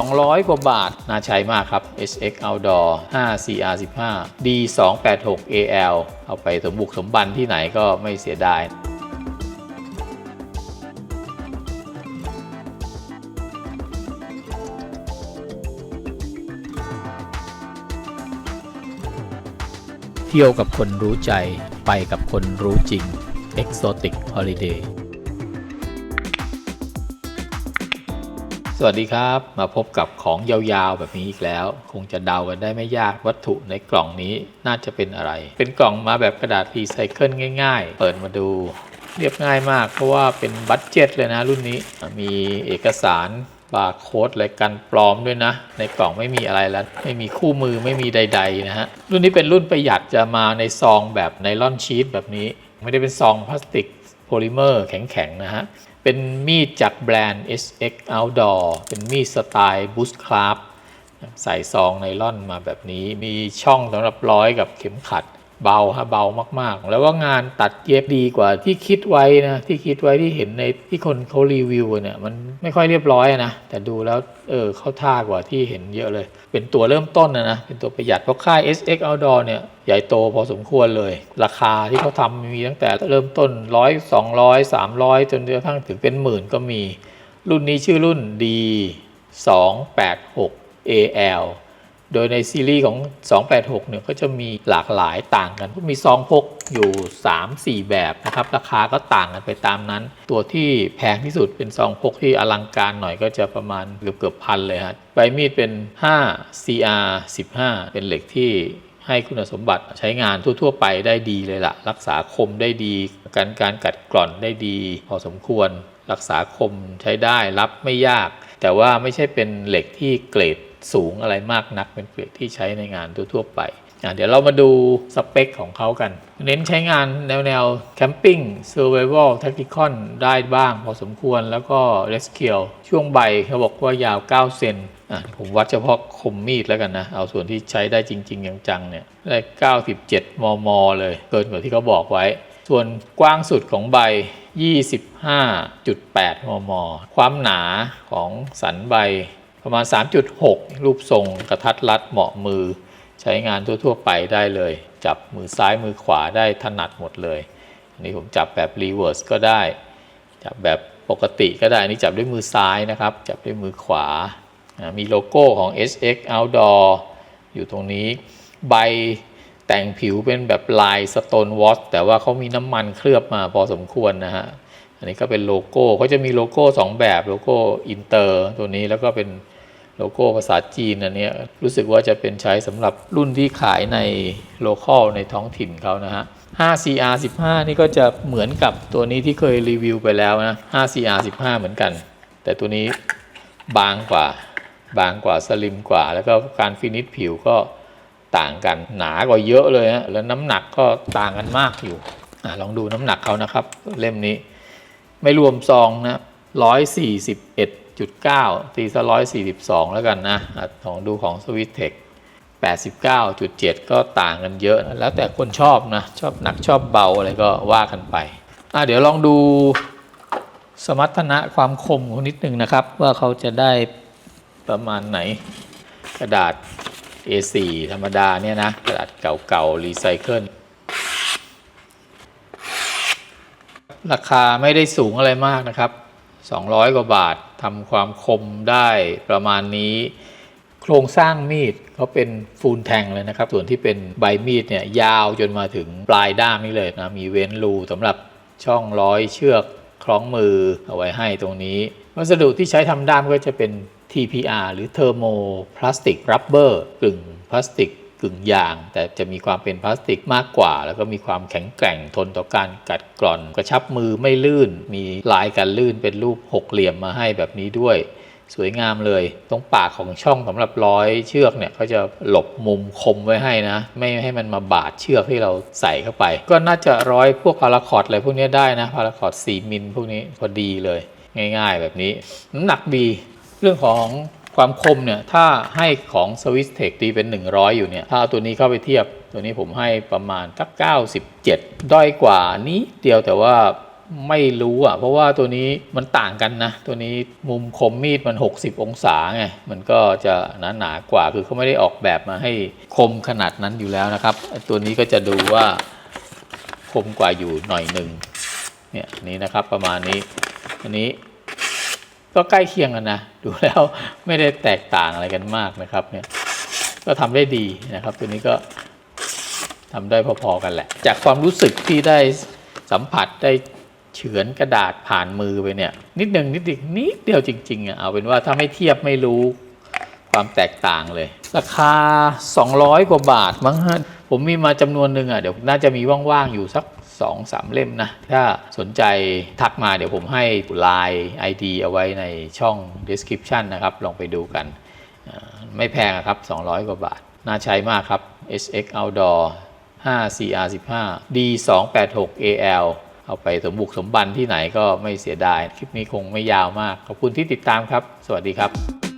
200 กว่าบาท น่าใช้มากครับ SX Outdoor 5 CR 15 D 2 8 6 AL เอาไปสมบุกสมบันที่ไหนก็ไม่เสียดายเที่ยวกับคนรู้ใจไปกับคนรู้จริง Exotic Holiday วัสดีครับ มาพบกับของยาวๆแบบนี้อีกแล้ว คงจะเดากันได้ไม่ยากวัตถุในกล่องนี้น่าจะเป็นอะไร เป็นกล่องมาแบบกระดาษรีไซเคิลง่าย ๆ เปิดมาดู เรียบง่ายมากเพราะว่าเป็นบัตเจ็ตเลยนะรุ่นนี้มีเอกสารบาร์โค้ดอะกันปลอมด้วยนะ ในกล่องไม่มีอะไรแล้ว ไม่มีคู่มือไม่มีใด ๆ นะฮะ รุ่นนี้เป็นรุ่นประหยัดจะมาในซองแบบไนลอนชีตแบบนี้ ไม่ได้เป็นซองพลาสติกโพลิเมอร์แข็งๆนะฮะ เป็นมีดจากแบรนด์ SX Outdoor เป็นมีดสไตล์ Boost Craft ใส่ซองไนล่อนมาแบบนี้ มีช่องสำหรับร้อยกับเข็มขัด เบาฮะเบามากๆ แล้วก็งานตัดเย็บดีกว่าที่คิดไว้นะที่คิดไว้ที่เห็นในที่คนเขารีวิวเนี่ยมันไม่ค่อยเรียบร้อยนะแต่ดูแล้วเออเข้าท่ากว่าที่เห็นเยอะเลย เป็นตัวเริ่มต้นนะนะเป็นตัวประหยัดเพราะค่าย SX Outdoor เนี่ยใหญ่โตพอสมควรเลย ราคาที่เขาทำมีตั้งแต่เริ่มต้นร้อยสองร้อยสามร้อยจนกระทั่งถึงเป็นหมื่นก็มี รุ่นนี้ชื่อรุ่น D 2 8 6 AL โดยในซีรีส์ของ 286 เนี่ยก็จะมีหลากหลายต่างกัน มีซองพกอยู่ 3-4 แบบนะครับ ราคาก็ต่างกันไปตามนั้น ตัวที่แพงที่สุดเป็นซองพกที่อลังการหน่อยก็จะประมาณเกือบเกือบพันเลยฮะใบมีดเป็น 5 CR 15 เป็นเหล็กที่ให้คุณสมบัติใช้งานทั่ว ๆ ไปได้ดีเลยละ่ะ รักษาคมได้ดี การการกัดกร่อนได้ดี พอสมควร รักษาคมใช้ได้รับไม่ยาก แต่ว่าไม่ใช่เป็นเหล็กที่เกรด สูงอะไรมากนักเป็นเหล็กที่ใช้ในงานทั่วๆไปอะเดี๋ยวเรามาดูสเปคของเขากัน เน้นใช้งานแนวแนวแคมปิ้ง Survival Tactical ได้บ้างพอสมควรแล้วก็ Rescue ช่วงใบเขาบอกว่ายาว 9 เซนอะผมวัดเฉพาะคมมีดแล้วกันนะ เอาส่วนที่ใช้ได้จริง ๆ จังๆเนี่ยได้ 97 มม เลย เกินกว่าที่เขาบอกไว้ ส่วนกว้างสุดของใบ 25.8 มม ความหนาของสันใบ ประมาณ 3.6 รูปทรงกระทัดรัดเหมาะมือ ใช้งานทั่ว ๆ ไปได้เลย จับมือซ้ายมือขวาได้ถนัดหมดเลย อันนี้ผมจับแบบรีเวิร์สก็ได้ จับแบบปกติก็ได้ อันนี้จับด้วยมือซ้ายนะครับ จับด้วยมือขวา มีโลโก้ของ SX Outdoor อยู่ตรงนี้ ใบแต่งผิวเป็นแบบลายสโตนวอชแต่ว่าเขามีน้ำมันเคลือบมาพอสมควรนะฮะอันนี้ก็เป็นโลโก้เขาจะมีโลโก้ 2 แบบโลโก้อินเตอร์ตัวนี้แล้วก็เป็น โลโก้ภาษาจีนอันนี้รู้สึกว่าจะเป็นใช้สำหรับรุ่นที่ขายในโลคอลในท้องถิ่นเขานะฮะ 5CR 15 นี่ก็จะเหมือนกับตัวนี้ที่เคยรีวิวไปแล้วนะ 5CR 15 เหมือนกัน แต่ตัวนี้บางกว่า บางกว่าสลิมกว่า แล้วก็การฟินิชผิวก็ต่างกันหนากว่าเยอะเลยฮะแล้วน้ำหนักก็ต่างกันมากอยู่อลองดูน้ำหนักเขานะครับ เล่มนี้ ไม่รวมซองนะร้ จุดเก้าตีซะร้อยสี่สิบสองแล้วกันนะอะลองดูของสวิตเทคแปดสิบเก้าจุดเจ็ดก็ต่างกันเยอะนะแล้วแต่คนชอบนะ ชอบหนักชอบเบาอะไรก็ว่ากันไปอะเดี๋ยวลองดูสมรรถนะความคมของนิดนึงนะครับ ว่าเขาจะได้ประมาณไหน กระดาษ A4 ธรรมดาเนี่ยนะ กระดาษเก่าๆรีไซเคิลราคาไม่ได้สูงอะไรมากนะครับ 200 กว่าบาททำความคมได้ประมาณนี้ โครงสร้างมีดเขาเป็นฟูลแทงเลยนะครับ ส่วนที่เป็นใบมีดเนี่ยยาวจนมาถึงปลายด้ามนี่เลยนะ มีเว้นรูสำหรับช่องร้อยเชือกคล้องมือเอาไว้ให้ตรงนี้ วัสดุที่ใช้ทำด้ามก็จะเป็น TPR หรือเทอร์โมพลาสติกรับเบอร์กึ่งพลาสติก กึ่งยาง แต่จะมีความเป็นพลาสติกมากกว่า แล้วก็มีความแข็งแกร่งทนต่อการกัดกร่อน กระชับมือไม่ลื่น มีลายการลื่นเป็นรูปหกเหลี่ยมมาให้แบบนี้ด้วย สวยงามเลย ตรงปากของช่องสำหรับร้อยเชือกเนี่ยเขาจะหลบมุมคมไว้ให้นะ ไม่ให้มันมาบาดเชือกที่เราใส่เข้าไป ก็น่าจะร้อยพวกพาราคอร์ดอะไรพวกนี้ได้นะพาราคอร์ด4มิลพวกนี้พอดีเลย ง่าย ๆ แบบนี้ น้ำหนักดี เรื่องของ ความคมเนี่ยถ้าให้ของ Swiss Tech ตีเป็น 100 อยู่เนี่ยถ้าเอาตัวนี้เข้าไปเทียบ ตัวนี้ผมให้ประมาณสัก97 ด้อยกว่านี้เดียวแต่ว่าไม่รู้อะ เพราะว่าตัวนี้มันต่างกันนะ ตัวนี้มุมคมมีดมัน 60 องศาไง มันก็จะหนาหนากว่า คือเขาไม่ได้ออกแบบมาให้คมขนาดนั้นอยู่แล้วนะครับ ตัวนี้ก็จะดูว่าคมกว่าอยู่หน่อยหนึ่งเนี่ยนนี้นะครับประมาณนี้อันนี้ ก็ใกล้เคียงกันนะ ดูแล้วไม่ได้แตกต่างอะไรกันมากนะครับเนี่ยก็ทำได้ดีนะครับ ตัวนี้ก็ทำได้พอๆกันแหละ จากความรู้สึกที่ได้สัมผัสได้เฉือนกระดาษผ่านมือไปเนี่ย นิดหนึ่งนิดเดียวนิดเดียวจริงๆอะเอาเป็นว่าถ้าไม่เทียบไม่รู้ความแตกต่างเลย ราคา 200 กว่าบาทมั้งฮะ ผมมีมาจำนวนหนึ่งอะเดี๋ยวน่าจะมีว่างๆอยู่สัก2 3เล่มนะ ถ้าสนใจทักมาเดี๋ยวผมให้ Line ID เอาไว้ในช่อง description นะครับ ลองไปดูกัน ไม่แพงครับ 200 กว่าบาท น่าใช้มากครับ SX Outdoor 5 CR 15 D 2 8 6 AL เอาไปสมบุกสมบันที่ไหนก็ไม่เสียดาย คลิปนี้คงไม่ยาวมาก ขอบคุณที่ติดตามครับ สวัสดีครับ